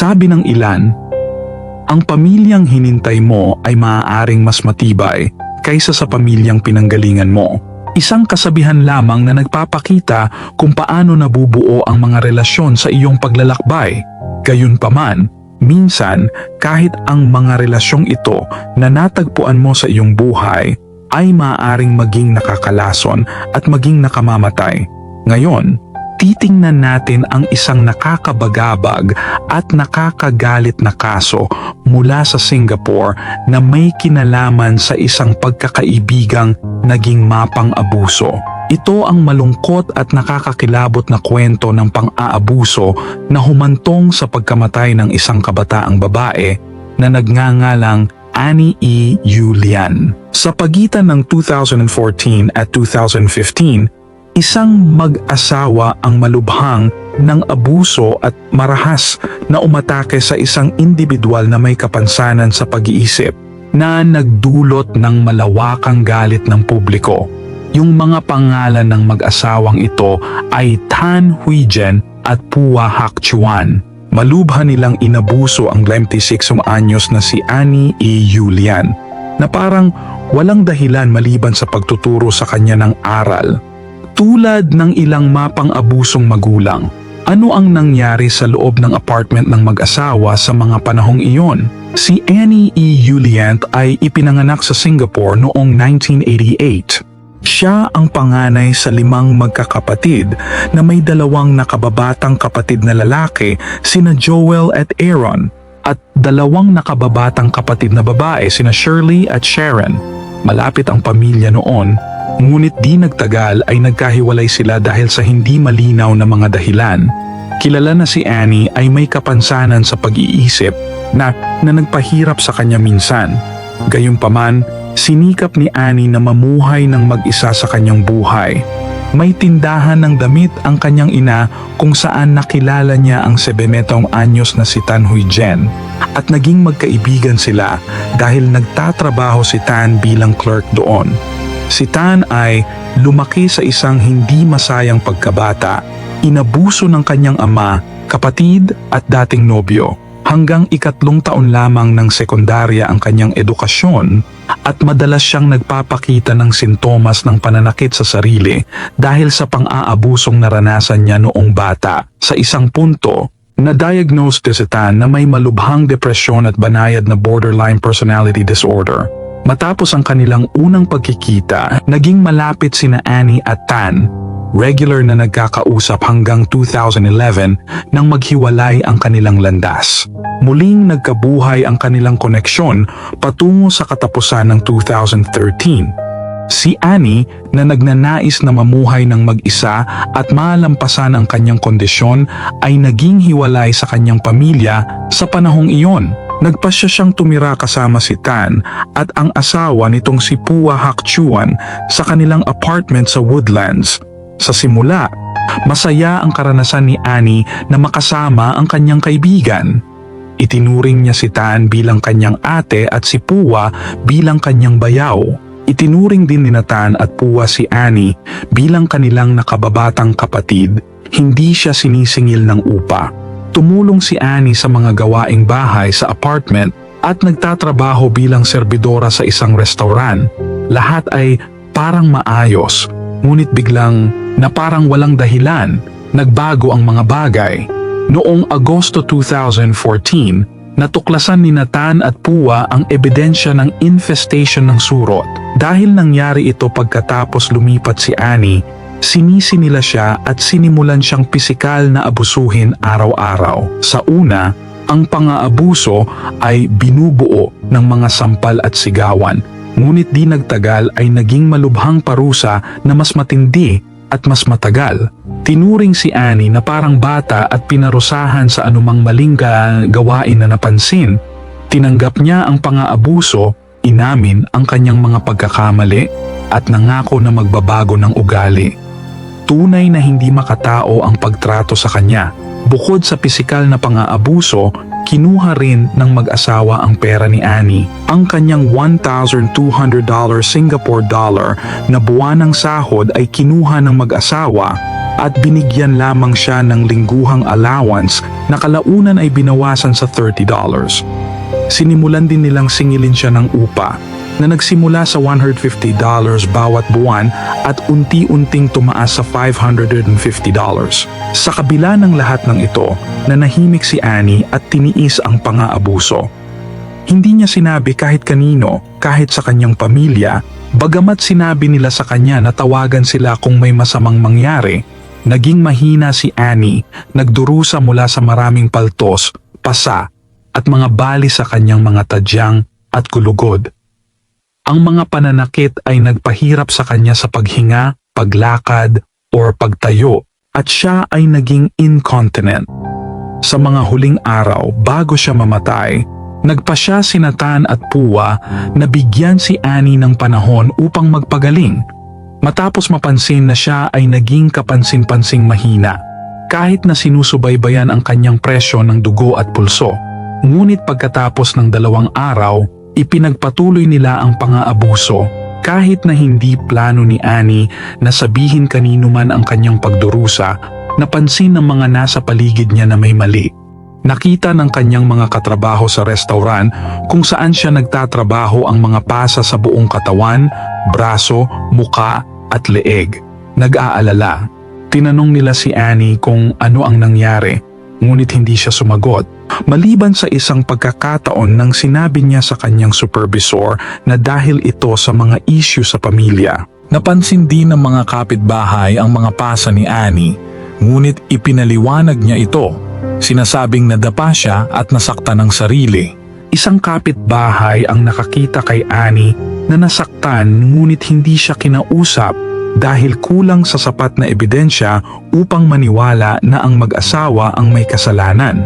Sabi ng ilan, ang pamilyang hinintay mo ay maaaring mas matibay kaysa sa pamilyang pinanggalingan mo. Isang kasabihan lamang na nagpapakita kung paano nabubuo ang mga relasyon sa iyong paglalakbay. Gayunpaman, minsan kahit ang mga relasyong ito na natagpuan mo sa iyong buhay ay maaaring maging nakakalason at maging nakamamatay. Ngayon, titingnan natin ang isang nakakabagabag at nakakagalit na kaso mula sa Singapore na may kinalaman sa isang pagkakaibigang naging mapang abuso. Ito ang malungkot at nakakakilabot na kwento ng pang-aabuso na humantong sa pagkamatay ng isang kabataang babae na nagngangalang Annie E. Yulian. Sa pagitan ng 2014 at 2015, isang mag-asawa ang malubhang ng abuso at marahas na umatake sa isang individual na may kapansanan sa pag-iisip na nagdulot ng malawakang galit ng publiko. Yung mga pangalan ng mag-asawang ito ay Tan Huijen at Pua Hak Chuan. Malubha nilang inabuso ang 26 anyos na si Annie E. Yulian na parang walang dahilan maliban sa pagtuturo sa kanya ng aral. Tulad ng ilang mapang abusong magulang, ano ang nangyari sa loob ng apartment ng mag-asawa sa mga panahong iyon? Si Annie E. Yuliant ay ipinanganak sa Singapore noong 1988. Siya ang panganay sa limang magkakapatid na may dalawang nakababatang kapatid na lalaki sina Joel at Aaron at dalawang nakababatang kapatid na babae sina Shirley at Sharon. Malapit ang pamilya noon, ngunit di nagtagal ay nagkahiwalay sila dahil sa hindi malinaw na mga dahilan. Kilala na si Annie ay may kapansanan sa pag-iisip na, na nagpahirap sa kanya minsan. Gayunpaman, sinikap ni Annie na mamuhay ng mag-isa sa kanyang buhay. May tindahan ng damit ang kanyang ina kung saan nakilala niya ang sebentong anyos na si Tan Huy Jen at naging magkaibigan sila dahil nagtatrabaho si Tan bilang clerk doon. Si Tan ay lumaki sa isang hindi masayang pagkabata, inabuso ng kanyang ama, kapatid at dating nobyo. Hanggang ikatlong taon lamang ng sekundarya ang kanyang edukasyon at madalas siyang nagpapakita ng sintomas ng pananakit sa sarili dahil sa pang-aabusong naranasan niya noong bata. Sa isang punto, na-diagnose si Tan na may malubhang depresyon at banayad na borderline personality disorder. Matapos ang kanilang unang pagkikita, naging malapit sina Annie at Tan. Regular na nagkakausap hanggang 2011 nang maghiwalay ang kanilang landas. Muling nagkabuhay ang kanilang koneksyon patungo sa katapusan ng 2013. Si Annie na nagnanais na mamuhay ng mag-isa at malampasan ang kanyang kondisyon ay naging hiwalay sa kanyang pamilya sa panahong iyon. Nagpasya siyang tumira kasama si Tan at ang asawa nitong si Pua Hak Chuan sa kanilang apartment sa Woodlands. Sa simula, masaya ang karanasan ni Annie na makasama ang kanyang kaibigan. Itinuring niya si Tan bilang kanyang ate at si Pua bilang kanyang bayaw. Itinuring din ni Tan at Pua si Annie bilang kanilang nakababatang kapatid. Hindi siya sinisingil ng upa. Tumulong si Annie sa mga gawaing bahay sa apartment at nagtatrabaho bilang serbidora sa isang restaurant. Lahat ay parang maayos, ngunit biglang na parang walang dahilan, nagbago ang mga bagay. Noong Agosto 2014, natuklasan ni Nathan at Pua ang ebidensya ng infestation ng surot. Dahil nangyari ito pagkatapos lumipat si Annie, sinisi nila siya at sinimulan siyang pisikal na abusuhin araw-araw. Sa una, ang pang-aabuso ay binubuo ng mga sampal at sigawan, ngunit di nagtagal ay naging malubhang parusa na mas matindi at mas matagal. Tinuring si Annie na parang bata at pinarusahan sa anumang maling ga- gawain na napansin. Tinanggap niya ang pang-aabuso, inamin ang kanyang mga pagkakamali at nangako na magbabago ng ugali. Tunay na hindi makatao ang pagtrato sa kanya. Bukod sa pisikal na pang-aabuso, kinuha rin ng mag-asawa ang pera ni Annie. Ang kanyang $1,200 Singapore dollar na buwanang sahod ay kinuha ng mag-asawa at binigyan lamang siya ng lingguhang allowance na kalaunan ay binawasan sa $30. Sinimulan din nilang singilin siya ng upa na nagsimula sa $150 bawat buwan at unti-unting tumaas sa $550. Sa kabila ng lahat ng ito, nanahimik si Annie at tiniis ang pang-aabuso. Hindi niya sinabi kahit kanino, kahit sa kanyang pamilya, bagamat sinabi nila sa kanya na tawagan sila kung may masamang mangyari, naging mahina si Annie, nagdurusa mula sa maraming paltos, pasa, at mga bali sa kanyang mga tadyang at kulugod. Ang mga pananakit ay nagpahirap sa kanya sa paghinga, paglakad, or pagtayo at siya ay naging incontinent. Sa mga huling araw bago siya mamatay, nagpa siya sinatan at puwa na bigyan si Annie ng panahon upang magpagaling. Matapos mapansin na siya ay naging kapansin-pansing mahina, kahit na sinusubaybayan ang kanyang presyo ng dugo at pulso. Ngunit pagkatapos ng dalawang araw, ipinagpatuloy nila ang pang-aabuso kahit na hindi plano ni Annie na sabihin kanino man ang kanyang pagdurusa, napansin ng mga nasa paligid niya na may mali. Nakita ng kanyang mga katrabaho sa restaurant kung saan siya nagtatrabaho ang mga pasa sa buong katawan, braso, muka at leeg. Nag-aalala. Tinanong nila si Annie kung ano ang nangyari, ngunit hindi siya sumagot. Maliban sa isang pagkakataon nang sinabi niya sa kanyang supervisor na dahil ito sa mga issue sa pamilya. Napansin din ng mga kapitbahay ang mga pasa ni Annie, ngunit ipinaliwanag niya ito. Sinasabing nadapa siya at nasaktan ng sarili. Isang kapitbahay ang nakakita kay Annie na nasaktan ngunit hindi siya kinausap dahil kulang sa sapat na ebidensya upang maniwala na ang mag-asawa ang may kasalanan.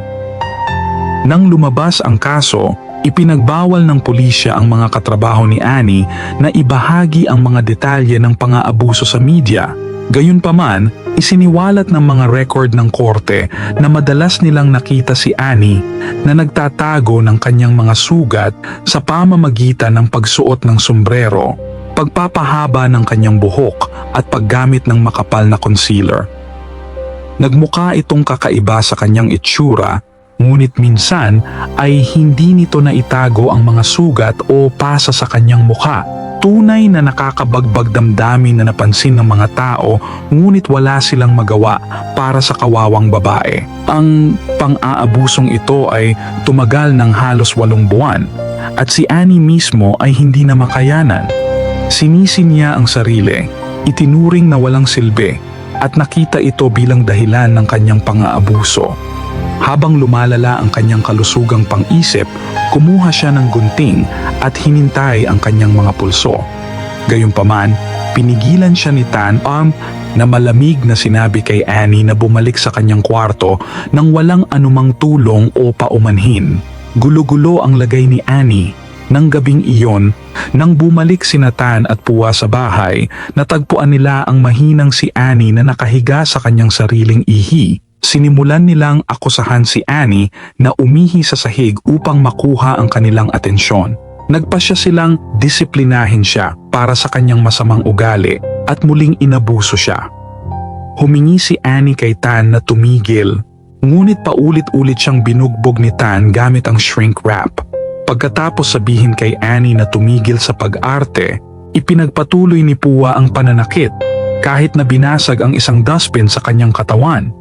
Nang lumabas ang kaso, ipinagbawal ng pulisya ang mga katrabaho ni Annie na ibahagi ang mga detalye ng pang-aabuso sa media. Gayunpaman, isiniwalat ng mga record ng korte na madalas nilang nakita si Annie na nagtatago ng kanyang mga sugat sa pamamagitan ng pagsuot ng sombrero, pagpapahaba ng kanyang buhok at paggamit ng makapal na concealer. Nagmukha itong kakaiba sa kanyang itsura Ngunit minsan ay hindi nito na itago ang mga sugat o pasa sa kanyang mukha. Tunay na nakakabagbag damdamin na napansin ng mga tao ngunit wala silang magawa para sa kawawang babae. Ang pang-aabusong ito ay tumagal ng halos walong buwan at si Annie mismo ay hindi na makayanan. Sinisi niya ang sarili, itinuring na walang silbi at nakita ito bilang dahilan ng kanyang pang-aabuso. Habang lumalala ang kanyang kalusugang pang-isip, kumuha siya ng gunting at hinintay ang kanyang mga pulso. Gayunpaman, pinigilan siya ni Tan Om na malamig na sinabi kay Annie na bumalik sa kanyang kwarto nang walang anumang tulong o paumanhin. Gulo-gulo ang lagay ni Annie. Nang gabing iyon, nang bumalik si Nathan at Puwa sa bahay, natagpuan nila ang mahinang si Annie na nakahiga sa kanyang sariling ihi sinimulan nilang akusahan si Annie na umihi sa sahig upang makuha ang kanilang atensyon. Nagpasya silang disiplinahin siya para sa kanyang masamang ugali at muling inabuso siya. Humingi si Annie kay Tan na tumigil, ngunit paulit-ulit siyang binugbog ni Tan gamit ang shrink wrap. Pagkatapos sabihin kay Annie na tumigil sa pag-arte, ipinagpatuloy ni Puwa ang pananakit kahit na binasag ang isang dustbin sa kanyang katawan.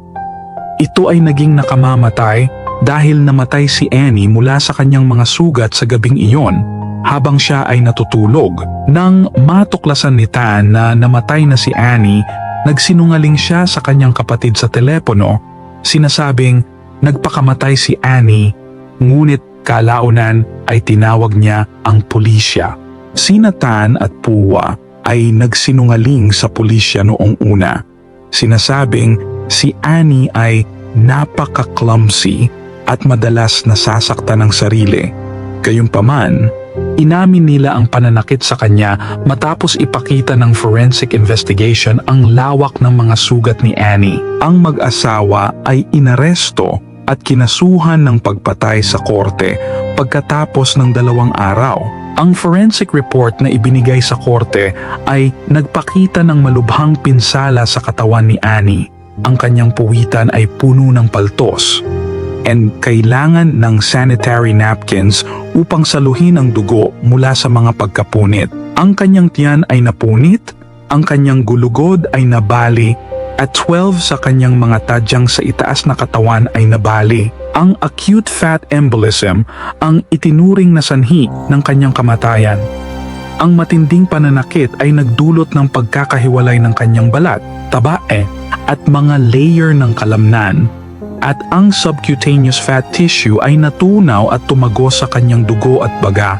Ito ay naging nakamamatay dahil namatay si Annie mula sa kanyang mga sugat sa gabing iyon habang siya ay natutulog. Nang matuklasan ni Tan na namatay na si Annie, nagsinungaling siya sa kanyang kapatid sa telepono, sinasabing nagpakamatay si Annie, ngunit kalaunan ay tinawag niya ang pulisya. Sina Tan at Puwa ay nagsinungaling sa pulisya noong una. Sinasabing Si Annie ay napaka-clumsy at madalas nasasaktan ng sarili. Gayunpaman, inamin nila ang pananakit sa kanya matapos ipakita ng forensic investigation ang lawak ng mga sugat ni Annie. Ang mag-asawa ay inaresto at kinasuhan ng pagpatay sa korte pagkatapos ng dalawang araw. Ang forensic report na ibinigay sa korte ay nagpakita ng malubhang pinsala sa katawan ni Annie ang kanyang puwitan ay puno ng paltos and kailangan ng sanitary napkins upang saluhin ang dugo mula sa mga pagkapunit. Ang kanyang tiyan ay napunit, ang kanyang gulugod ay nabali, at 12 sa kanyang mga tadyang sa itaas na katawan ay nabali. Ang acute fat embolism ang itinuring na sanhi ng kanyang kamatayan. Ang matinding pananakit ay nagdulot ng pagkakahiwalay ng kanyang balat, tabae, at mga layer ng kalamnan at ang subcutaneous fat tissue ay natunaw at tumago sa kanyang dugo at baga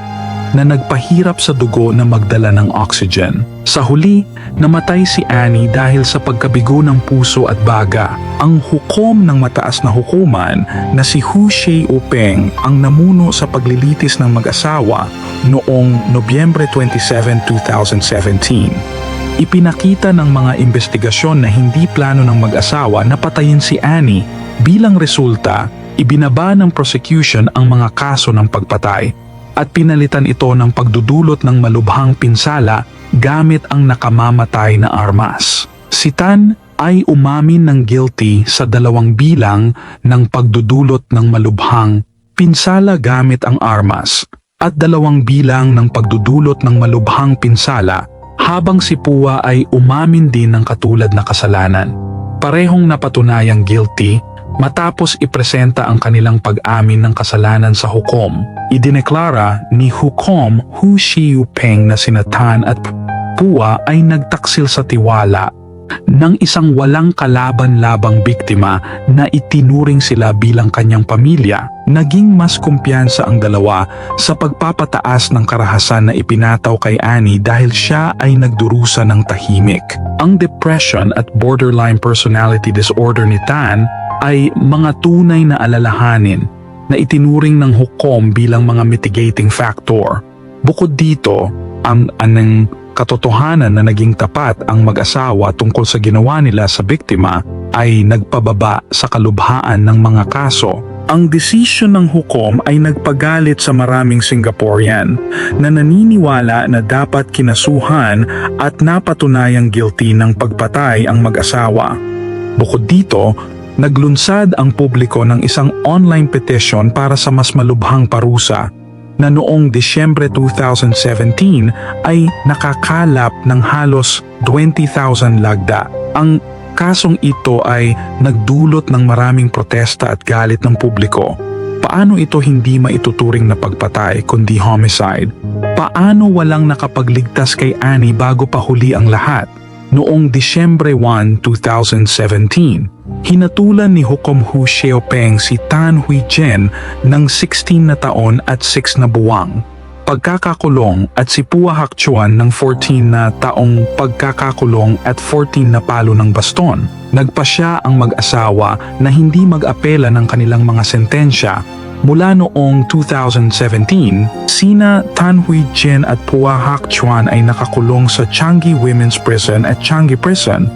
na nagpahirap sa dugo na magdala ng oxygen. Sa huli, namatay si Annie dahil sa pagkabigo ng puso at baga. Ang hukom ng mataas na hukuman na si Hu Shei Upeng ang namuno sa paglilitis ng mag-asawa noong Nobyembre 27, 2017. Ipinakita ng mga investigasyon na hindi plano ng mag-asawa na patayin si Annie Bilang resulta, ibinaba ng prosecution ang mga kaso ng pagpatay at pinalitan ito ng pagdudulot ng malubhang pinsala gamit ang nakamamatay na armas. Si Tan ay umamin ng guilty sa dalawang bilang ng pagdudulot ng malubhang pinsala gamit ang armas at dalawang bilang ng pagdudulot ng malubhang pinsala habang si Pua ay umamin din ng katulad na kasalanan. Parehong napatunayang guilty Matapos ipresenta ang kanilang pag-amin ng kasalanan sa hukom, idineklara ni Hukom Hu Shiyupeng na sinatan at Pua ay nagtaksil sa tiwala ng isang walang kalaban-labang biktima na itinuring sila bilang kanyang pamilya, naging mas kumpiyansa ang dalawa sa pagpapataas ng karahasan na ipinataw kay Annie dahil siya ay nagdurusa ng tahimik. Ang depression at borderline personality disorder ni Tan ay mga tunay na alalahanin na itinuring ng hukom bilang mga mitigating factor. Bukod dito, ang anang katotohanan na naging tapat ang mag-asawa tungkol sa ginawa nila sa biktima ay nagpababa sa kalubhaan ng mga kaso. Ang desisyon ng hukom ay nagpagalit sa maraming Singaporean na naniniwala na dapat kinasuhan at napatunayang guilty ng pagpatay ang mag-asawa. Bukod dito, naglunsad ang publiko ng isang online petition para sa mas malubhang parusa na noong Disyembre 2017 ay nakakalap ng halos 20,000 lagda. Ang kasong ito ay nagdulot ng maraming protesta at galit ng publiko. Paano ito hindi maituturing na pagpatay kundi homicide? Paano walang nakapagligtas kay Annie bago pa huli ang lahat? Noong Disyembre 1, 2017, hinatulan ni Hukom Hu Xiaopeng si Tan Hui Jen ng 16 na taon at 6 na buwang. Pagkakakulong at si Pua Hakchuan ng 14 na taong pagkakakulong at 14 na palo ng baston. Nagpa siya ang mag-asawa na hindi mag-apela ng kanilang mga sentensya Mula noong 2017, sina Tan Hui Jin at Pua Hak Chuan ay nakakulong sa Changi Women's Prison at Changi Prison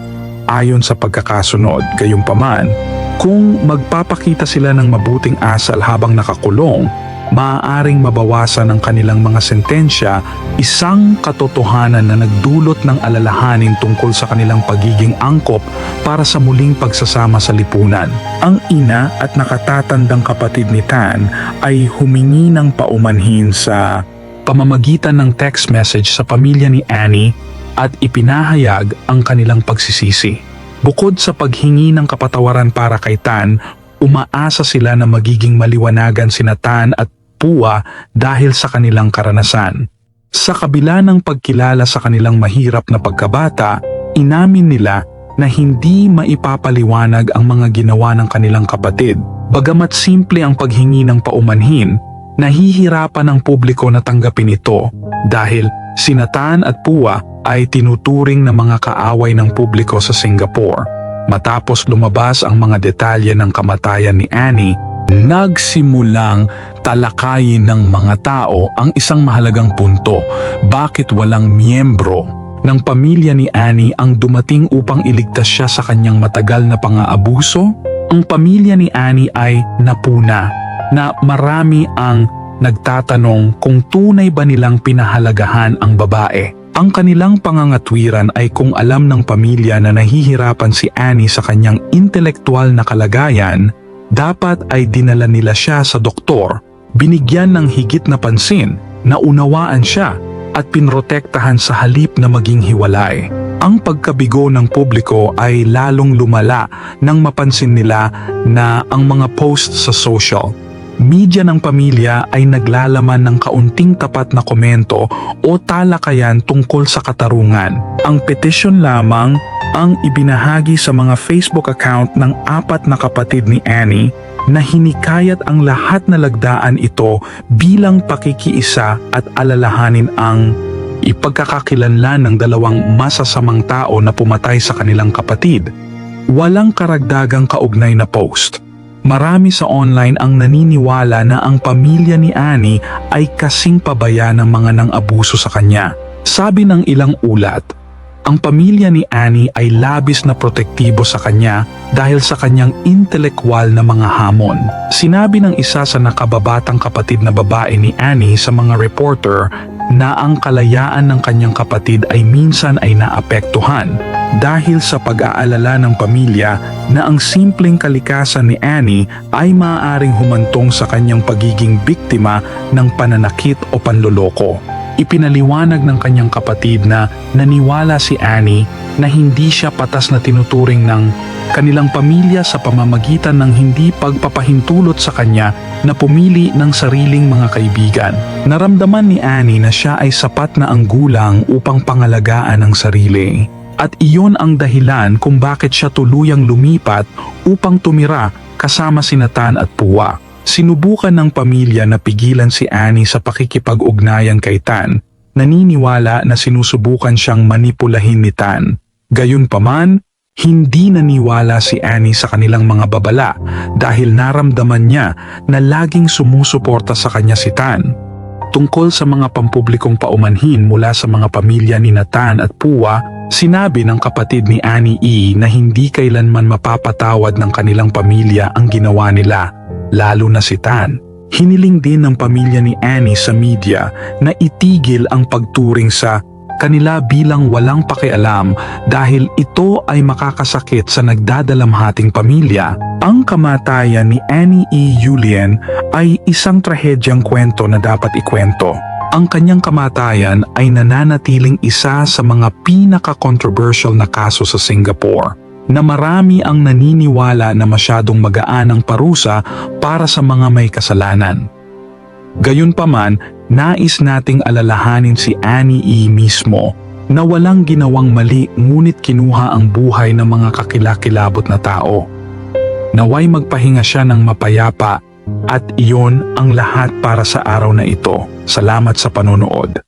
ayon sa pagkakasunod. Gayunpaman, kung magpapakita sila ng mabuting asal habang nakakulong, maaaring mabawasan ang kanilang mga sentensya isang katotohanan na nagdulot ng alalahanin tungkol sa kanilang pagiging angkop para sa muling pagsasama sa lipunan. Ang ina at nakatatandang kapatid ni Tan ay humingi ng paumanhin sa pamamagitan ng text message sa pamilya ni Annie at ipinahayag ang kanilang pagsisisi. Bukod sa paghingi ng kapatawaran para kay Tan, umaasa sila na magiging maliwanagan sina Tan at Pua dahil sa kanilang karanasan. Sa kabila ng pagkilala sa kanilang mahirap na pagkabata, inamin nila na hindi maipapaliwanag ang mga ginawa ng kanilang kapatid. Bagamat simple ang paghingi ng paumanhin, nahihirapan ang publiko na tanggapin ito dahil sinatan at Pua ay tinuturing na mga kaaway ng publiko sa Singapore. Matapos lumabas ang mga detalye ng kamatayan ni Annie, nagsimulang talakayin ng mga tao ang isang mahalagang punto. Bakit walang miyembro ng pamilya ni Annie ang dumating upang iligtas siya sa kanyang matagal na pang-aabuso? Ang pamilya ni Annie ay napuna na marami ang nagtatanong kung tunay ba nilang pinahalagahan ang babae. Ang kanilang pangangatwiran ay kung alam ng pamilya na nahihirapan si Annie sa kanyang intelektual na kalagayan, dapat ay dinala nila siya sa doktor, binigyan ng higit na pansin, naunawaan siya at pinrotektahan sa halip na maging hiwalay. Ang pagkabigo ng publiko ay lalong lumala nang mapansin nila na ang mga post sa social media ng pamilya ay naglalaman ng kaunting tapat na komento o talakayan tungkol sa katarungan. Ang petisyon lamang ang ibinahagi sa mga Facebook account ng apat na kapatid ni Annie na hinikayat ang lahat na lagdaan ito bilang pakikiisa at alalahanin ang ipagkakakilanlan ng dalawang masasamang tao na pumatay sa kanilang kapatid. Walang karagdagang kaugnay na post. Marami sa online ang naniniwala na ang pamilya ni Annie ay kasing pabaya ng mga nang abuso sa kanya. Sabi ng ilang ulat, ang pamilya ni Annie ay labis na protektibo sa kanya dahil sa kanyang intelekwal na mga hamon. Sinabi ng isa sa nakababatang kapatid na babae ni Annie sa mga reporter na ang kalayaan ng kanyang kapatid ay minsan ay naapektuhan dahil sa pag-aalala ng pamilya na ang simpleng kalikasan ni Annie ay maaaring humantong sa kanyang pagiging biktima ng pananakit o panloloko. Ipinaliwanag ng kanyang kapatid na naniwala si Annie na hindi siya patas na tinuturing ng kanilang pamilya sa pamamagitan ng hindi pagpapahintulot sa kanya na pumili ng sariling mga kaibigan. Naramdaman ni Annie na siya ay sapat na ang gulang upang pangalagaan ang sarili. At iyon ang dahilan kung bakit siya tuluyang lumipat upang tumira kasama si Nathan at Puwa. Sinubukan ng pamilya na pigilan si Annie sa pakikipag-ugnayan kay Tan. Naniniwala na sinusubukan siyang manipulahin ni Tan. Gayunpaman, hindi naniwala si Annie sa kanilang mga babala dahil naramdaman niya na laging sumusuporta sa kanya si Tan. Tungkol sa mga pampublikong paumanhin mula sa mga pamilya ni Nathan at Puwa, sinabi ng kapatid ni Annie E na hindi kailanman mapapatawad ng kanilang pamilya ang ginawa nila, lalo na si Tan. Hiniling din ng pamilya ni Annie sa media na itigil ang pagturing sa kanila bilang walang pakialam dahil ito ay makakasakit sa nagdadalamhating pamilya. Ang kamatayan ni Annie E. Julian ay isang trahedyang kwento na dapat ikwento. Ang kanyang kamatayan ay nananatiling isa sa mga pinaka-controversial na kaso sa Singapore na marami ang naniniwala na masyadong magaan ang parusa para sa mga may kasalanan. Gayunpaman, nais nating alalahanin si Annie E. mismo na walang ginawang mali ngunit kinuha ang buhay ng mga kakilakilabot na tao. Naway magpahinga siya ng mapayapa at iyon ang lahat para sa araw na ito. Salamat sa panonood.